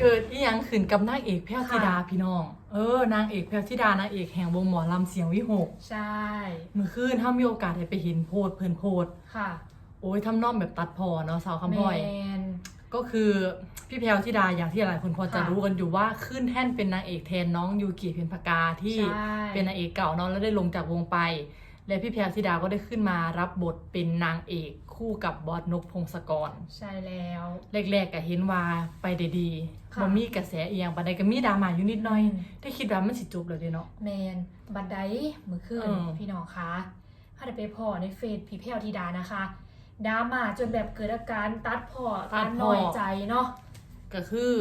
เกิดอีหยังขึ้นกับนางเอกแพรวธิดาค่ะพี่น้อง เออนางเอกแพรวธิดานางเอกแห่งวงหมอลำเสียงวิหกใช่ เมื่อคืนถ้ามีโอกาสได้ไปเห็นโพสต์เพิ่นโพสต์ค่ะโอ้ยทำนองแบบตัดพอเนาะสาวคำพ่อย แมน ก็คือพี่แพรวธิดาอย่างที่หลายคนพอจะค่ะรู้กันอยู่ว่าขึ้นแท่นเป็นนางเอกแทนน้องยูกิเพ็ญพกาที่ใช่ เป็นนางเอกเก่าเนาะแล้วได้ลงจากวงไป และพี่แพรวธิดาก็ได้ขึ้นมารับบทเป็นนางเอกคู่กับบอสนกพงศกร ใช่แล้ว แรกๆก็เห็นว่าไปได้ดีค่ะบ่มีกระแสเอียงบัดใดก็มีดราม่าอยู่นิดหน่อย อืม ได้คิดว่ามันสิจบแล้วเด้เนาะ แมนบัดไดมือขึ้นเออ พี่น้องคะถ้าได้ไปพอในเฟซพี่แพรวธิดานะคะดราม่าจนแบบเกิดอาการตัดพอตัดน้อยใจเนาะก็คือ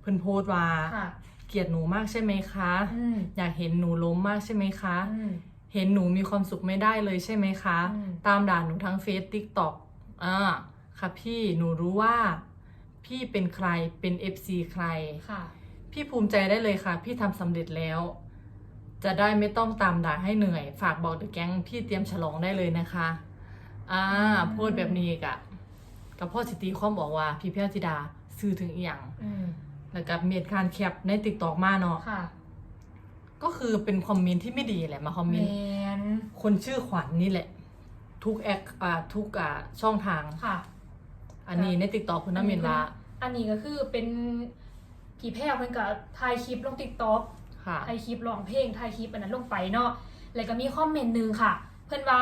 เพิ่นโพสต์ว่าค่ะ เกลียดหนูมากใช่ไหมคะ อืมอยากเห็นหนูล้มมากใช่ไหมคะ อืม เห็นหนูมีความสุขไม่ได้เลยใช่ไหมคะอืมตามด่าหนูทั้งเฟซติ๊กต็อกอ่าค่ะพี่หนูรู้ว่า พี่เป็นใครเป็น FC ใครค่ะ พี่ภูมิใจได้เลยค่ะ พี่ทำสำเร็จแล้ว จะได้ไม่ต้องตามด่าให้เหนื่อย ฝากบอกเดอะแก๊งพี่เตรียมฉลองได้เลยนะคะอ่าอืมพูดแบบนี้กะกับพ่อสิตีความบอกว่า พี่เพียวธิดาซื้อถึงอีหยังอืมแล้วกับเมียดการแคปในติ๊กตอกมาเนาะค่ะ ก็คือเป็นคอมเมนต์ที่ไม่ดีแหละมาคอมแมเมนต์นคนชื่อขวัญนี่แหละ ทุกแอคอ่าทุกอ่าช่องทาง ค่ะ อันนี้ในติ๊กตอกคุณน้ำเมียนละอันนี้ก็คือเป็นผีแพรวเพิ่นก็ถ่ายคลิปลงติ๊กต็อกค่ะถ่ายคลิปร้องเพลงถ่ายคลิปอันนั้นลงไปเนาะแล้วก็มีคอมเมนต์หนึ่งค่ะ เพิ่นว่า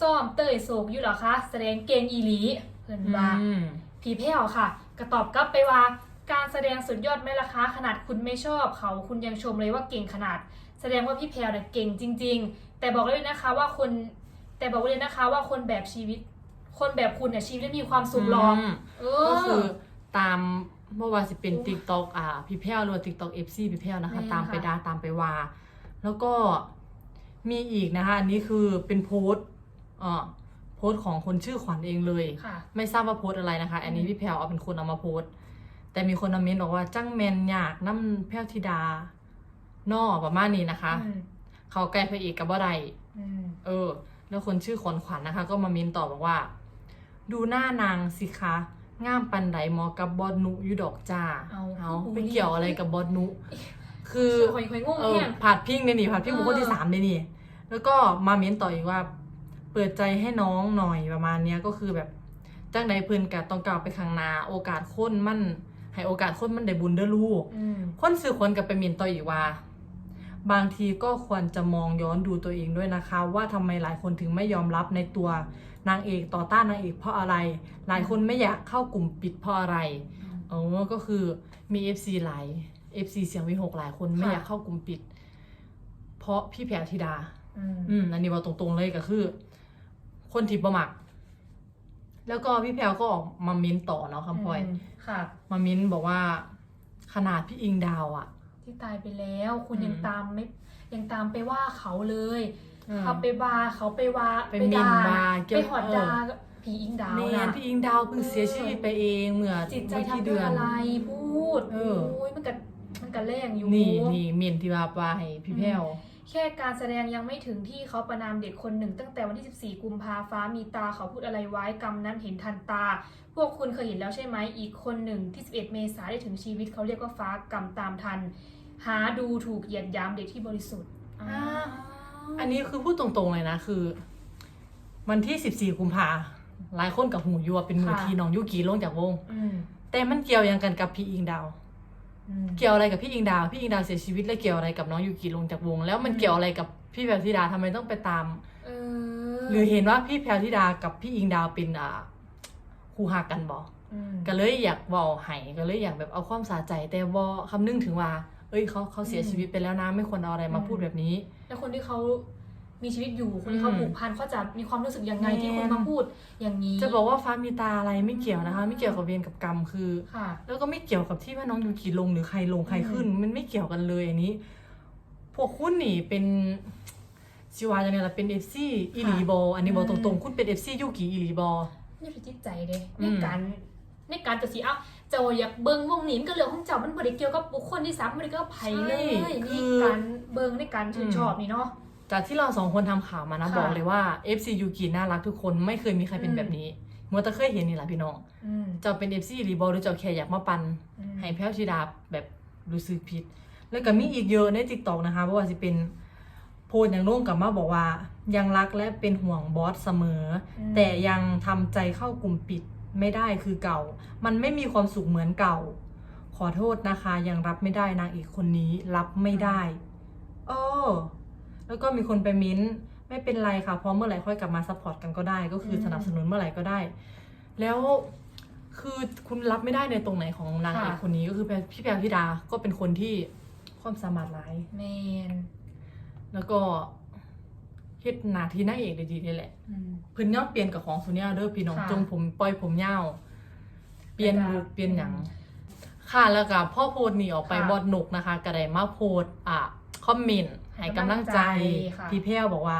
ซ่อมเตยโศกอยู่เหรอคะแสดงเก่งอีหลี เพิ่นว่าอืมผีแพรวค่ะก็ตอบกลับไปว่า การแสดงสุดยอดไหมล่ะคะ ขนาดคุณไม่ชอบเขาคุณยังชมเลยว่าเก่งขนาด แสดงว่าพี่แพรวเนี่ยเก่งจริง ๆ แต่บอกเลยนะคะว่าคนแต่บอกเลยนะคะว่าคนแบบชีวิต คนแบบคุณเนี่ยชีวิตไม่มีความสุขหรอกมเอก็อคือตามเมื่อวานสิเป็นโอ้ติ๊กต็อกอ่าพี่แพ้วหรือติ๊กต็อกเอฟซีพี่แพ้วนะคะแม่นตามไปค่ะดาตามไปว่าแล้วก็มีอีกนะคะ อันนี้คือเป็นโพสต์อ่าโพสต์ของคนชื่อขวัญเองเลยค่ะไม่ทราบว่าโพสต์อะไรนะคะ อันนี้พี่แพรวเอาเป็นคนเอามาโพสต์ แต่มีคนมาเมนต์บอกว่าจังแมนอยากน้ำแพรวธิดานอประมาณนี้นะคะอืมเขาใกล้พระเอกกับว่าไรอืมเออ แล้วคนชื่อขวัญขวัญนะคะ ก็มาเมนต่อบอกว่า ดูหน้านางสิคะง่ามปันไดเหมอกับบอดนุอยูดอกจ้าเอาเอาคือไปเกี่ยวอะไรกับบอดนุ คือคือคอยคอยงงเออเนี่ยผัดพิงเนี่ยนี่ผัดพิงเออบุคคลที่สามเนี่ยนี่แล้วก็มาเม้นต่ออีกว่า เปิดใจให้น้องหน่อยประมาณเนี้ยก็คือแบบจังใดเพิ่นกะต้องกล่าวไปข้างหน้าโอกาสคนมัน ให้โอกาสคนมันได้บุญเด้อลูกอืมคนสื่อคนกับไปเมนต่ออีกว่า บางทีก็ควรจะมองย้อนดูตัวเองด้วยนะคะ ว่าทำไมหลายคนถึงไม่ยอมรับในตัวนางเอกต่อต้านนางเอกเพราะอะไร หลายคนไม่อยากเข้ากลุ่มปิดเพราะอะไรเออก็คือมี FC หลาย FC เสียงวิหกหลายคนไม่อยากเข้ากลุ่มปิด เพราะพี่แพรธิดา อืมอืมอันนี้บอกตรงๆเลยก็คือ คนที่ประมัก แล้วก็พี่แพรวก็ออกมาเม้นต่อเนาะคำพลอยมค่ะ มาเม้นบอกว่า ขนาดพี่อิงดาวอะที่ตายไปแล้ว คุณอืมยังตามไม่ยังตามไปว่าเขาเลยอืมเขาไปว่าเขาไปว่าไปหมิ่นว่าเกี่ยวไปหอดเออดาผีอิงดาวแมนนะพี่อิงดาวเพิ่งเสียชีวิตไปเองเมื่อจิตใจวันที่ทำเดืด้วยอนอะไรพูดเออโอ้ยมันกันมันกันแรงอยู่นี่นี่เมนที่ว่าไปพี่แพ้ว แค่การแสดงยังไม่ถึงที่เขาประนามเด็กคนหนึ่ง ตั้งแต่วันที่ 14 กุมภาฟ้ามีตาเขาพูดอะไรไว้กรรมนั้นเห็นทันตา พวกคุณเคยเห็นแล้วใช่ไหมอีกคนหนึ่งที่ 11 เมษาได้ถึงชีวิตเขาเรียกว่าฟ้ากรรมตามทัน หาดูถูกเหยียดหยามเด็กที่บริสุทธิ์อ่าอันนี้คือพูดตรงๆเลยนะคือ วันที่ 14 กุมภาหลายคนกับหูยัวเป็นมือทีน้องยุกีลงจากวง อืมแต่มันเกี่ยวยังกันกับพี่อิงดาวอืม เกี่ยวอะไรกับพี่อิงดาว พี่อิงดาวเสียชีวิตแล้วเกี่ยวอะไรกับน้องยูกิลงจากวง แล้วมันเกี่ยวอะไรกับพี่แพรวธิดาทำไมต้องไปตามเออหรือเห็นว่าพี่แพรวธิดากับพี่อิงดาวเป็นอ่าคู่หักกันบอกอืมก็เลยอยากเวอาให้ก็เลยอยากแบบเอาความสาใจแต่บอคำนึงถึงว่า เอ้ยเขาเขาเสียอืมชีวิตไปแล้วนะไม่ควรเอาอะไรมาอืมพูดแบบนี้ แล้วคนที่เขา มีชีวิตอยู่คนที่เขาอืมผูกพันเขาจะมีความรู้สึกยังไงแม่ที่คุณมาพูดอย่างนี้ จะบอกว่าฟ้ามีตาอะไรไม่เกี่ยวนะคะ ไม่เกี่ยวกับเวรกับกรรมคือค่ะแล้วก็ไม่เกี่ยวกับที่ว่าน้องยูกิลงหรือใครลงใครขึ้น มันไม่เกี่ยวกันเลยอันนี้ พวกคุณนี่เป็นชิวาจังเนี่ยละเป็นเอฟซีอีหลีบออันนี้บอกตรงๆ คุณเป็นเอฟซียูกิอีหลีบอนี่คือจิตใจเด้อืในมการในการจะสีเอ้าเจ้าอยากเบิ่งวงนี้มันก็เรื่องของเจ้ามันบ่ได้เกี่ยวกับบุคคลที่สามบ่ได้เกี่ยวกับไผเลยนี่การเบิ่งในการชื่นชอบนี่เนาะ จากที่เราสองคนทำข่าวมานะค่ะบอกเลยว่า FC ยูกิน่ารักทุกคนไม่เคยมีใครเป็นอืม แบบนี้มัวแต่เคยเห็นนี่แหละพี่น้อง อืม เจ้าเป็น FC หรือบอหรือเจ้าแค่อยากมาปันอืมให้แพ้วชิดาแบบรู้สึกผิด แล้วก็มีอีกเยอะใน TikTok นะคะเพราะว่าสิเป็นโพสต์อย่างโน้มกลับมาบอกว่า ยังรักและเป็นห่วงบอสเสมออมแต่ยังทำใจเข้ากลุ่มปิดไม่ได้คือเก่า มันไม่มีความสุขเหมือนเก่า ขอโทษนะคะ ยังรับไม่ได้นางเอกคนนี้รับไม่ได้เออ แล้วก็มีคนไปมิ้นท์ไม่เป็นไรค่ะเพราะเมื่อไหร่ค่อยกลับมาซัพพอร์ตกันก็ได้ ก็คือสนับสนุนเมื่อไหร่ก็ได้ แล้วคือคุณรับไม่ได้ในตรงไหนของนางเอกค่ะ คนนี้ก็คือพี่แพรพิดาก็เป็นคนที่ความสามารถหลายแมนแล้วก็เฮ็ดหน้าที่นางเอกได้ดีนี่แหละ อืม เพิ่นย่อมเปลี่ยนกับของสุเนี่ยเด้อพี่น้องค่ะจงผมปล่อยผมยาวเปลี่ยนเป็นลุดาคเปลี่ยนหยังค่ะแล้วก็พ่อโพดหนีออกไปค่ะ บอดหนุกนะคะ ก็ได้มาโพดอะคอมเมนต์ ให้กำลังใจค่ะพี่แพ้วบอกว่า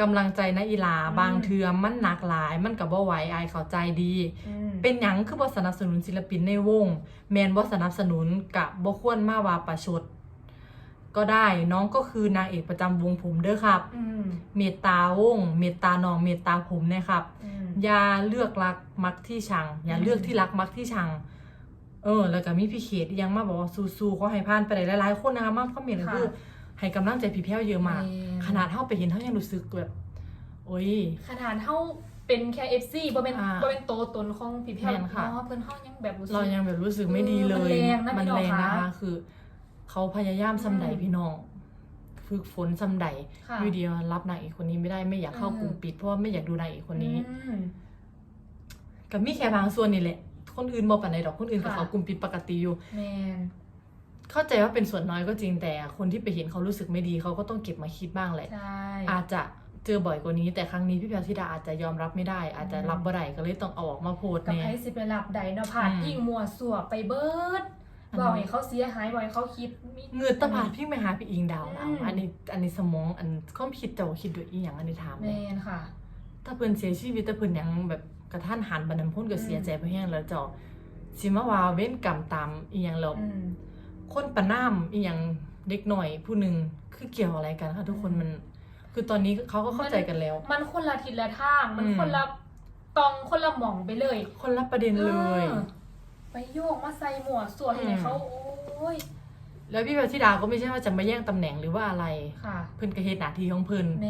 กำลังใจนะอีหลาอืมบางเทือมันหนักหลาย มันก็บ่ไหวอายเข้าใจดีอืมเป็นหยังคือบ่สนับสนุนศิลปินในวง แมนบ่สนับสนุนกับบ่ควรมาว่าประชด ก็ได้น้องก็คือนางเอกประจำวงผมเด้อครับอืมเมตตาวง เมตตาน้องเมตตาผมนะครับอืมอย่าเลือกรักมักที่ชัง อย่าอืมเลือกที่รักมักที่ชังเออ แล้วก็มีพี่เขตยังมาบอกว่าสู้ๆขอให้ผ่านไปได้หลายๆคนนะคะมาคอมเมนต์ก็คือ ให้กำลังใจพี่แพ้วเยอะมากแม่นขนาดเท่าไปเห็นเท่ายังรู้สึกแบบโอ้ย ขนาดเท่าเป็นแค่ FC บ่เป็นอ่าบ่เป็นโตวตนของพี่แพรแม่นค่ะ เนาะเพิ่นเฮายังแบบรู้สึก เรายังแบบรู้สึกไม่ดีเลย เออมันแรงนะพี่น้องนะคะคะ คือ เขาพยายามซ้ำใดอืมพี่น้อง ฝึกฝนซ้ำใดค่ะอยู่เดียวรับนางเอกคนนี้ไม่ได้ไม่อยากเข้ากลุ่มอืม ปิดเพราะว่าไม่อยากดูนางเอกคนนี้ อืม กับมีแค่บางส่วนนี่แหละ คนอื่นบอกปันไหนดอกคนอื่นกับค่ะ เขากลุ่มปิดปกติอยู่ แมน เข้าใจว่าเป็นส่วนน้อยก็จริงแต่ คนที่ไปเห็นเขารู้สึกไม่ดีเขาก็ต้องเก็บมาคิดบ้างแหละใช่อาจจะเจอบ่อยกว่านี้ แต่ครั้งนี้พี่แพรธิดาอาจจะยอมรับไม่ได้ อาจจะรับบ่ได้ก็เลยต้องเอาออกมาโพสต์กับเนี่ย ไพ่สิไปรับใดเนาะผ่านอืม ยิ่งมัวสัวไปเบิดอันบอกให้เขาเสียหายบอกให้เขาคิดมิ เงินตะผาดพี่ไปหาพี่อิงดาวนะอืม อันนี้อันนี้สมองอันความคิดเจ้าคิดด้วยอีหยังอันนี้ถามแมเลยนค่ะ ถ้าเพิ่นเสียชีวิตแต่เพิ่นยังแบบกระท่านหันบันนั้นพ้นก็เสียใจไปแห้งแล้วเจ้าสิมาว่าเว้นกรรมตามอีหยังแล้ว อืม คนประนามอีหยังเด็กหน่อยผู้หนึ่งคือเกี่ยวอะไรกันคะทุกคนมัน คือตอนนี้เขาก็เข้าใจกันแล้ว มันคนละทิศละทาง มันอืม คนละตองคนละหม่องไปเลย คนละประเด็นเลยออไปโยกมาใส่หมวกสวดให้อืม เขาโอ้ยแล้วพี่แพรธิดาก็ไม่ใช่ว่าจะมาแย่งตำแหน่งหรือว่าอะไร ค่ะเพิ่นก็เฮ็ดหน้าที่ของเพิ่นแม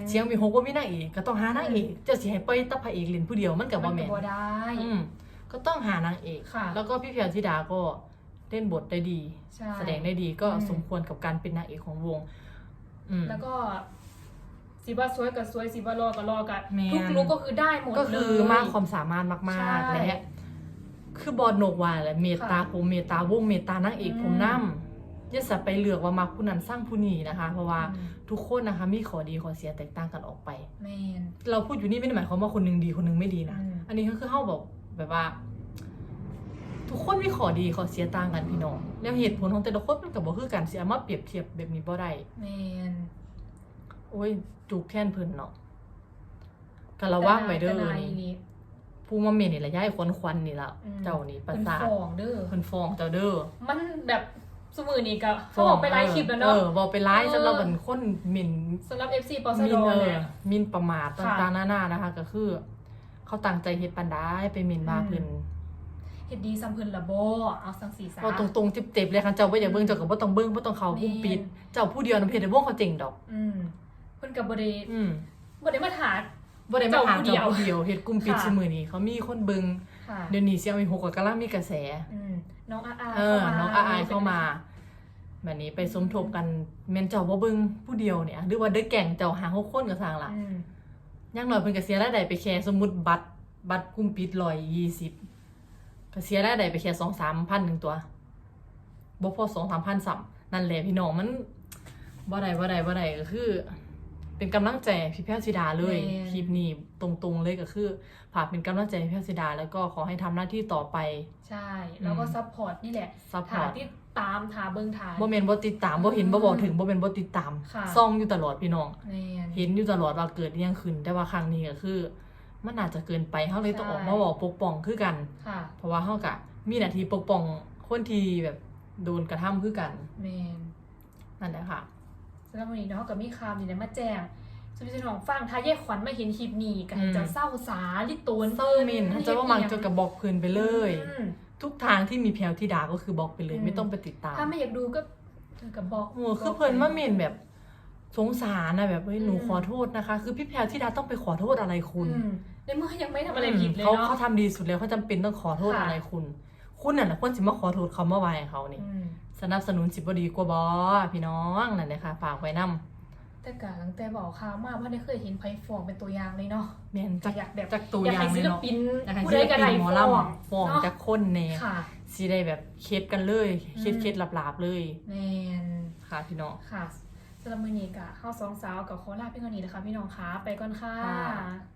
นเสียงมีหกว่ามีนางเอกก็ต้องหานางเอกเจะสิให้ปล่อยแตะพระเอกเล่นผู้เดียวมันก็บ่มันแม่ก็นบ่ได้ อืมก็ต้องหานางเอก ค่ะ แล้วก็พี่แพรธิดาก็ เล่นบทได้ดี ใช่แสดงได้ดีก็อืม สมควรกับการเป็นนางเอกของวง อืม แล้วก็สิว่าสวยกับสวยสิว่ารอกับรอกับแม่น ทุกลุกก็คือได้หมดก็เลคือยมากความสามารถมากใช่ๆและคือบอดโหนกว่าแหละเมตตาค่ะผมเมตตาวงเมตตานางเอกอืม ผมนํอย่าสับไปเลือกว่ามักผู้นั้นสร้างผู้นี้นะคะ เพราะว่าอืมทุกคนนะคะมีข้อดีข้อเสียแตกต่างกันออกไป แมน เราพูดอยู่นี่ไม่ได้หมายความว่าคนหนึงดีคนหนึงไม่ดีนะ อืม อันนี้ก็คือเฮาบอกแบบว่า ทุกคนมีข้อดีข้อเสียต่างกันพี่น้อง แล้วเหตุผลของแต่ละคนมันก็บ่คือกันสิเอามาเปรียบเทียบแบบนี้บ่ได้แมนโอ้ยจูกแท่นเพิ่นเนาะก็ระวังไว้เด้อแต่นายนี่นี่ผู้มาเมนนี่ละย้ายควนควันนี่ละอืมเจ้านี่ประเป็นสาทฟองเด้อเพิ่นฟ้องเจ้าเด้อมันแบบสมือนี่ก็เขาบอกไปไลฟ์คลิปแล้วเนาะเออบอกไปไลฟ์เออสำหรับเป็นคนหมิ่นสำหรับ FC ปอสมิดนเออเนี่ยหมินประมาทค่ะต่างๆนานานะคะ ก็คือ เขาตั้งใจเฮ็ดปันได้ไปหมิ่นว่าอืมเพิ่น เฮ็ดดีซัมเพิ่นละบ่เอาสังสีสาเอาตรงๆเจ็บๆเลยค่ะเจ้าบ่อยากเบิ่งเจ้าก็บ่ต้องเบิ่งบ่ต้องเข้าผู้ปิด แม่นเจ้าผู้เดียวนํเฮ็ดให้วงเขาเจ๋งดอก อืมเพิ่นก็บ่ได้อืมบ่ได้มาถาบ่ได้มาถามเจ้าเจ้าผู้ผู้เดีเดียยววเฮ็ดกลุ่มปิดค่ะ ซุมื้อนี้เขามีคนเบิ่งค่ะเดี๋ยวนี้เสียงมีหกก็กำลังมีกระแส อืมน้องอาอาเออเข้ามาน้องอาอายเข้ามาแบบนี้ไปสมทบกันแม่นเจ้าบ่เบิ่งผู้เดียวเนี่ย หรือว่าเด้อแก่งเจ้าหาหกคนก็สร้างล่ะอืมอย่างน้อยเพิ่นก็เสียรายได้ไปแค่สมมุติบัตรบัตรกลุ่มปิด120 ก็เสียรายได้ไปแค่2-3,000นึงตัวบ่พอ2-3,000ซ้ำนั่นแหละพี่น้องมันบ่ได้บ่ได้บ่ได้ก็คือ เป็นกำลังใจให้พี่แพทย์ธิดาเลยแม่น คลิปนี้ตรงๆเลยก็คือฝากเป็นกำลังใจให้พี่แพทย์ธิดา แล้วก็ขอให้ทำหน้าที่ต่อไป ใช่ แล้วก็อืม ซัพพอร์ตนี่แหละซัพพถาอร์ตที่ตามถาเบิ่งถา บ่แม่นบ่ติดตามบ่เห็นบ่บอกถึงบ่แม่นบ่ติดตามค่ะ ซ่องอยู่ตลอดพี่น้อง แม่นเห็นอยู่ตลอดว่าเกิดอิหยังขึ้น แต่ว่าครั้งนี้ก็คือ มันอาจจะเกินไปเฮาเลยต้องใช่ออกมาบอกปกป้องคือกันค่ะเพราะว่าเฮาก็มีหน้าที่ปกป้องคนที่แบบโดนกระทำคือกันแม่นนั่นแหละค่ะสำหรับวันนี้เนาะก็มีข่าวนี่แหละมาแจ้งสุพี่น้องฟังถ้าแยกขวัญไม่เห็นคลิปนี้ก็ให้อืมจะเศร้าสาลิโตนเซอร์มินจะว่ามังจะกับบล็อกเพื่อนไปเลยอืมทุกทางที่มีแพลวที่ด่าก็คือบล็อกไปเลยอืมไม่ต้องไปติดตาม ถ้าไม่อยากดูก็เธอกับบอกโอ้คือเพิ่นมาเมนแบบ สงสารนะแบบเฮ้ยหนูอืมขอโทษนะคะ คือพี่แพลวที่ดาต้องไปขอโทษอะไรคุณอืมในเมื่อยังไม่ทำอะไรผิดเลยเขาเนาะเขาทำดีสุดแล้วเขาจำเป็นต้องขอโทษค่ะอะไรคุณ คุณน่ะแหละควรสิมาขอโทษเขาเมื่อวานเขานี่อืมสนับสนุนสิบดีกว่าบอพี่น้องนั่นเลยค่ะฝากไว้นำแต่กาตั้งแต่บอกข่าวมาว่าได้เคยเห็นไพฟองเป็นตัวอย่างเลยเนาะแม่นจากอยากแบบจากตัวอยากอย่างให้เลศิยลเนาะปินอยากให้ผู้ศิใดลก็ปิได้นหมอฟลองำฟ้องเนาะจากคนแน่ค่ะสิได้แบบเคสกันเลยเคสอืมเคสหลาบๆเลยแมนค่ะพี่น้องค่ะ สำหรับมือนี้กะเข้าสองสาวกับโคราชพี่คนนี้นะคะพี่น้องคะไปก่อนค่ะ